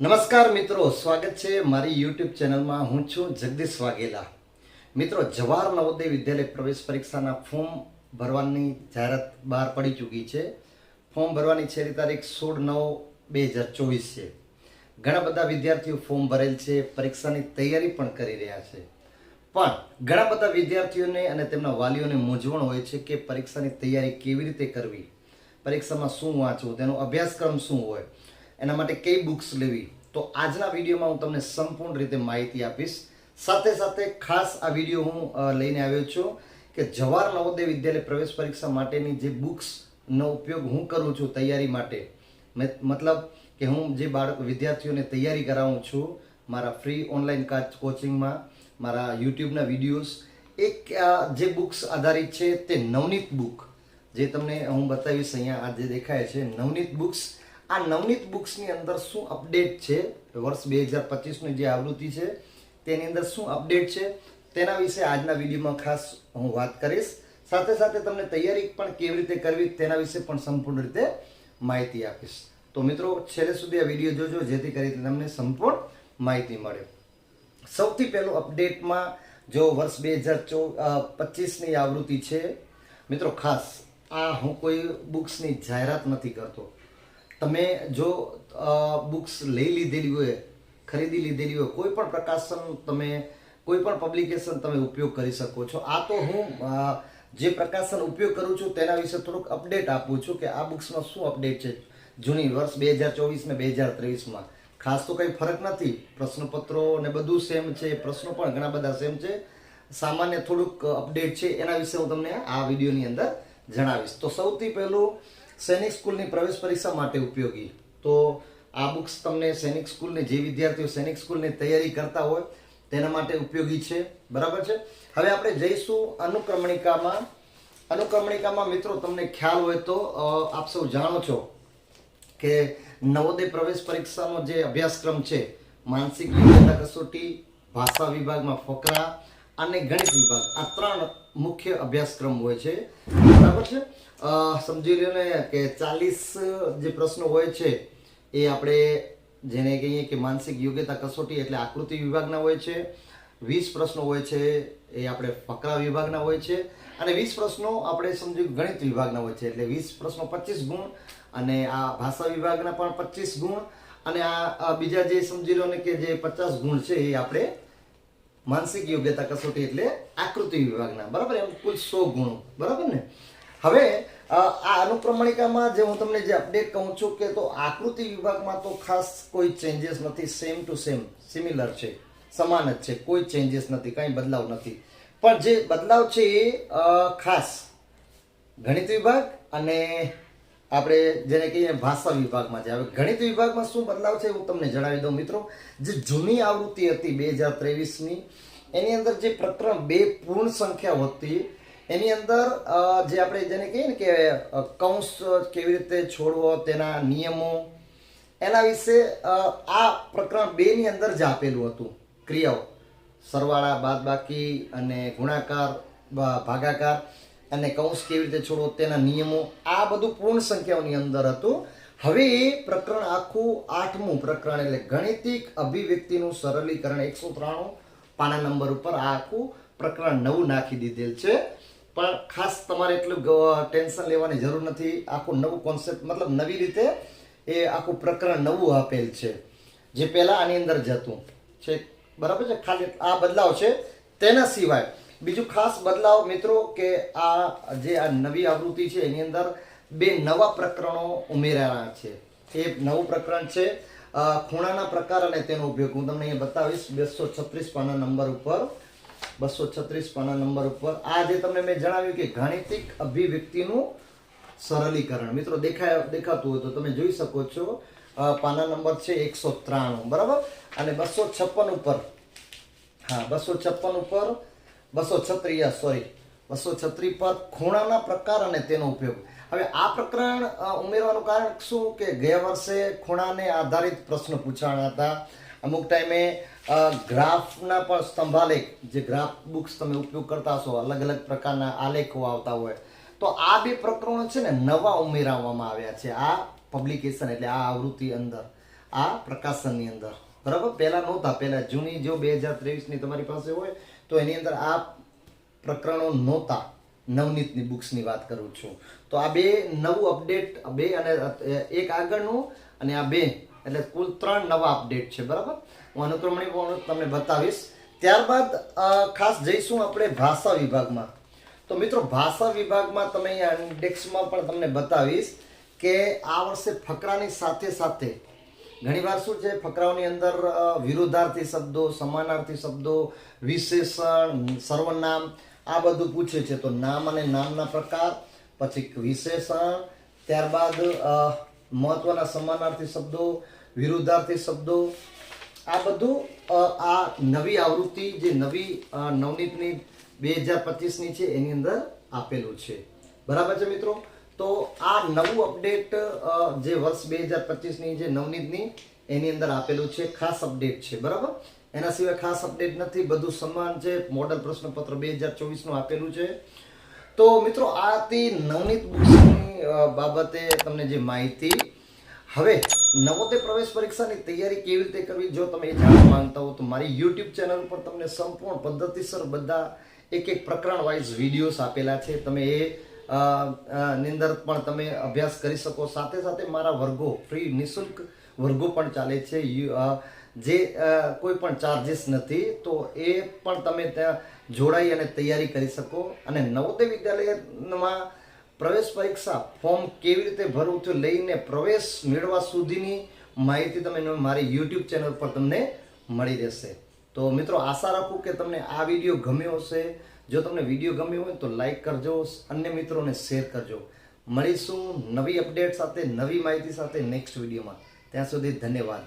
નમસ્કાર મિત્રો, સ્વાગત છે મારી યુટ્યુબ ચેનલમાં. હું છું જગદીશ વાઘેલા. મિત્રો, જવાહર નવોદય વિદ્યાલય પ્રવેશ પરીક્ષાના ફોર્મ ભરવાની જાહેરાત બહાર પડી ચૂકી છે. ફોર્મ ભરવાની છેલ્લી તારીખ સોળ નવ બે હજાર ચોવીસ છે. ઘણા બધા વિદ્યાર્થીઓ ફોર્મ ભરેલ છે, પરીક્ષાની તૈયારી પણ કરી રહ્યા છે. પણ ઘણા બધા વિદ્યાર્થીઓને અને તેમના વાલીઓને મૂંઝવણ હોય છે કે પરીક્ષાની તૈયારી કેવી રીતે કરવી, પરીક્ષામાં શું વાંચવું, તેનો અભ્યાસક્રમ શું હોય, એના માટે કઈ બુક્સ લેવી તો આજના વિડીયોમાં હું તમને સંપૂર્ણ રીતે માહિતી આપીશ. સાથે સાથે ખાસ આ વીડિયો હું લઈને આવ્યો છું કે જવાહર નવોદય વિદ્યાલય પ્રવેશ પરીક્ષા માટેની જે બુક્સનો ઉપયોગ હું કરું છું તૈયારી માટે મતલબ કે હું જે બાળક, વિદ્યાર્થીઓને તૈયારી કરાવું છું, મારા ફ્રી ઓનલાઈન કોચિંગમાં, મારા યુટ્યુબના વિડીયોઝ, એક જે બુક્સ આધારિત છે તે નવનીત બુક, જે તમને હું બતાવીશ અહીંયા આ જે દેખાય છે. નવનીત બુક્સ આ નવનીત બુક્સની અંદર શું અપડેટ છે? વર્ષ બે હજાર પચીસની જે આવૃત્તિ છે, તેની અંદર શું અપડેટ છે? તેના વિશે આજના વિડીયોમાં ખાસ હું વાત કરીશ. સાથે સાથે તમને તૈયારી પણ કેવી રીતે કરવી તેના વિશે પણ સંપૂર્ણ રીતે માહિતી આપીશ. તો મિત્રો, છેલ્લે સુધી આ વીડિયો જોજો, જેથી કરીને તમને સંપૂર્ણ માહિતી મળે. સૌથી પહેલું અપડેટમાં જો વર્ષ બે હજાર ચો પચીસની આવૃત્તિ છે, મિત્રો, ખાસ આ હું કોઈ બુક્સની જાહેરાત નથી કરતો. તમે જો બુક્સ લઈ લીધેલી હોય, ખરીદી લીધેલી હોય, કોઈ પણ પ્રકાશન તમે, કોઈ પણ પબ્લિકેશન તમે ઉપયોગ કરી શકો છો. આ તો હું જે પ્રકાશન ઉપયોગ કરું છું તેના વિશે થોડુંક અપડેટ આપું છું કે આ બુક્સમાં શું અપડેટ છે જૂની વર્ષ બે હજાર ચોવીસ ને બે હજાર ત્રેવીસમાં. ખાસ તો કંઈ ફરક નથી. પ્રશ્નપત્રો ને બધું સેમ છે, પ્રશ્નો પણ ઘણા બધા સેમ છે. સામાન્ય થોડુંક અપડેટ છે, એના વિશે હું તમને આ વિડીયોની અંદર જણાવીશ. તો સૌથી પહેલું સૈનિક સ્કૂલની પ્રવેશ પરીક્ષા માટે ઉપયોગી. તો આ બુક્સ તમને સૈનિક સ્કૂલની જે વિદ્યાર્થીઓ સૈનિક સ્કૂલની તૈયારી કરતા હોય, તેના માટે ઉપયોગી છે. બરાબર છે? હવે આપણે જઈશું અનુક્રમણિકામાં. અનુક્રમણિકામાં મિત્રો, તમને ખ્યાલ હોય તો આપ સૌ જાણો છો કે નવોદય પ્રવેશ પરીક્ષાનો જે અભ્યાસક્રમ છે, માનસિક યોગ્યતા કસોટી, ભાષા વિભાગમાં ફકરા અને ગણિત વિભાગ. આ ત્રણ મુખ્ય અભ્યાસક્રમ હોય છે. બરાબર છે? સમજી લો ને કે ચાલીસ જે પ્રશ્નો હોય છે, એ આપણે જેને કહીએ કે માનસિક યોગ્યતા કસોટી એટલે આકૃતિ વિભાગના હોય છે, વીસ પ્રશ્નો હોય છે, એ આપણે ફકરા વિભાગના હોય છે, અને વીસ પ્રશ્નો આપણે સમજી ગણિત વિભાગના હોય છે. એટલે વીસ પ્રશ્નો પચીસ ગુણ, અને આ ભાષા વિભાગના પણ પચીસ ગુણ, અને આ બીજા જે સમજી લો ને કે જે પચાસ ગુણ છે, એ આપણે માનસિક યોગ્યતા કસોટી એટલે આકૃતિ વિભાગના. બરાબર? એમ કુલ સો ગુણો. બરાબર ને? હવે આ અનુક્રમણિકામાં જે હું તમને જે અપડેટ કહું છું કે તો આકૃતિ વિભાગમાં તો ખાસ કોઈ ચેન્જીસ નથી. સેમ ટુ સેમ સિમિલર છે. સમાન જ છે. કોઈ ચેન્જીસ નથી. કાંઈ બદલાવ નથી. પણ જે બદલાવ છે એ ખાસ ગણિત વિભાગ અને આપણે જેને કહીએ ભાષા વિભાગમાં છે. હવે ગણિત વિભાગમાં શું બદલાવ છે હું તમને જણાવી દઉં મિત્રો. જે જૂની આવૃત્તિ હતી બે હજાર ત્રેવીસની, એની અંદર જે પ્રકરણ બે પૂર્ણ સંખ્યા હતી, એની અંદર જે આપણે જેને કહીએ ને કે કૌંસ કેવી રીતે છોડવો, તેના નિયમો, એના વિશે આ પ્રકરણ બેની અંદર જ આપેલું હતું. ક્રિયાઓ. સરવાળા બાદબાકી અને ગુણાકાર ભાગાકાર. અને કૌંસ કેવી રીતે છોડવો તેના નિયમો આ બધું પૂર્ણ સંખ્યાઓની અંદર હતું. હવે એ પ્રકરણ આખું આઠમું પ્રકરણ એટલે ગણિતિક અભિવ્યક્તિનું સરળીકરણ એકસો ત્રાણું પાના નંબર ઉપર આ આખું પ્રકરણ નવું નાખી દીધેલ છે. પણ ખાસ તમારે એટલું ટેન્શન લેવાની જરૂર નથી. આખું નવું કોન્સેપ્ટ મતલબ નવી રીતે એ આખું પ્રકરણ નવું આપેલ છે. જે પહેલાં આની અંદર જતું છે? બરાબર છે? ખાલી આ બદલાવ છે. તેના સિવાય બીજું ખાસ બદલાવ મિત્રો કે આ જે આ નવી આવૃત્તિ છે, એની અંદર બે નવા પ્રકરણો ઉમેરાયા છે. એ નવું પ્રકરણ છે ખૂણાના પ્રકાર અને તેનો ઉપયોગ. હું તમને અહીંયા બતાવીશ, બસો છત્રીસ પાના નંબર ઉપર. બસો છત્રીસ પાના નંબર ઉપર. આ જે તમને મેં જણાવ્યું કે ગાણિતિક અભિવ્યક્તિનું સરળીકરણ મિત્રો, દેખાય, દેખાતું હોય તો તમે જોઈ શકો છો. પાના નંબર છે એકસો ત્રાણું. બરાબર? અને બસો છપ્પન ઉપર. હા, બસો છપ્પન ઉપર બસો છત્રીસ સોરી, બસો છત્રી પર ખૂણાના પ્રકાર અને તેનો ઉપયોગ. હવે આ પ્રકરણ ઉમેરવાનું કારણ શું કે ગયા વર્ષે ખૂણાને આધારિત પ્રશ્ન પૂછાણા હતા. અમુક ટાઈમે ગ્રાફના પણ સ્તંભાલેખ, જે ગ્રાફ બુક્સ તમે ઉપયોગ કરતા હશો, અલગ અલગ પ્રકારના આલેખો આવતા હોય. તો આ બે પ્રકરણો છે ને નવા ઉમેરાવવામાં આવ્યા છે આ પબ્લિકેશન એટલે આ આવૃત્તિ અંદર, આ પ્રકાશનની અંદર. બરાબર? પહેલાં નહોતા. પહેલાં જૂની જો બે હજાર ત્રેવીસની તમારી પાસે હોય, તો એની અંદર આ પ્રકરણો નહોતા. નવનીતની બુક્સની વાત કરું છું. તો આ બે નવું અપડેટ બે અને એક આગળનું અને આ બે. એટલે કુલ ત્રણ નવા અપડેટ છે, બરાબર? હું અનુક્રમણી પણ તમને બતાવીશ. ત્યારબાદ ખાસ જઈશું આપણે ભાષા વિભાગમાં. તો મિત્રો, ભાષા વિભાગમાં તમે અહીંયા ઇન્ડેક્સમાં પણ તમને બતાવીશ કે આ વર્ષે ફકરાની સાથે સાથે ઘણીવાર શું છે, ફકરાઓની અંદર વિરુદ્ધાર્થી શબ્દો, સમાનાર્થી શબ્દો, વિશેષણ, સર્વનામ, આ બધું પૂછે છે. તો નામ અને નામના પ્રકાર, પછી વિશેષણ, ત્યારબાદ મહત્વના સમાનાર્થી શબ્દો, વિરુદ્ધાર્થી શબ્દો, આ બધું આ નવી આવૃત્તિ, જે નવી નવનીતની બે હજાર પચીસની છે, એની અંદર આપેલું છે. બરાબર છે મિત્રો? તો આ નવું અપડેટ જે વર્ષ બે હજાર પચીસની, જે નવનીતની, એની અંદર આપેલું છે, ખાસ અપડેટ છે, બરાબર? એના સિવાય ખાસ અપડેટ નથી, બધું સમાન છે, મોડલ પ્રશ્નપત્ર બે હજાર ચોવીસનું આપેલું છે. તો મિત્રો, આ હતી નવનીત બુક્સની બાબતે તમને જે માહિતી. હવે, નવોદય પ્રવેશ પરીક્ષાની તૈયારી કેવી રીતે કરવી, જો તમે એ જાણવા માંગતા હો, તો મારી યુટ્યુબ ચેનલ પર તમને સંપૂર્ણ પદ્ધતિસર બધા એક એક પ્રકરણ વાઇઝ વિડીયોઝ આપેલા છે. તમે એ ની અંદર પણ તમે અભ્યાસ કરી શકો. સાથે સાથે મારા વર્ગો ફ્રી નિશુલ્ક વર્ગો પણ ચાલે છે. જે કોઈ પણ ચાર્જિસ નથી, તો એ પણ તમે ત્યાં જોડાઈ અને તૈયારી કરી શકો. અને નવોદય વિદ્યાલયમાં પ્રવેશ પરીક્ષા ફોર્મ કેવી રીતે ભરવું તે લઈને પ્રવેશ મેળવવા સુધીની માહિતી તમે મારી યુટ્યુબ ચેનલ પર તમને મળી રહેશે. તો મિત્રો, આશા રાખું કે તમને આ વીડિયો ગમ્યો હશે. જો તમને વીડિયો ગમ્યો હોય તો લાઈક કરજો, અન્ય મિત્રોને શેર કરજો. મળીશું નવી અપડેટ સાથે, નવી માહિતી સાથે નેક્સ્ટ વિડીયોમાં ત્યાં સુધી ધન્યવાદ.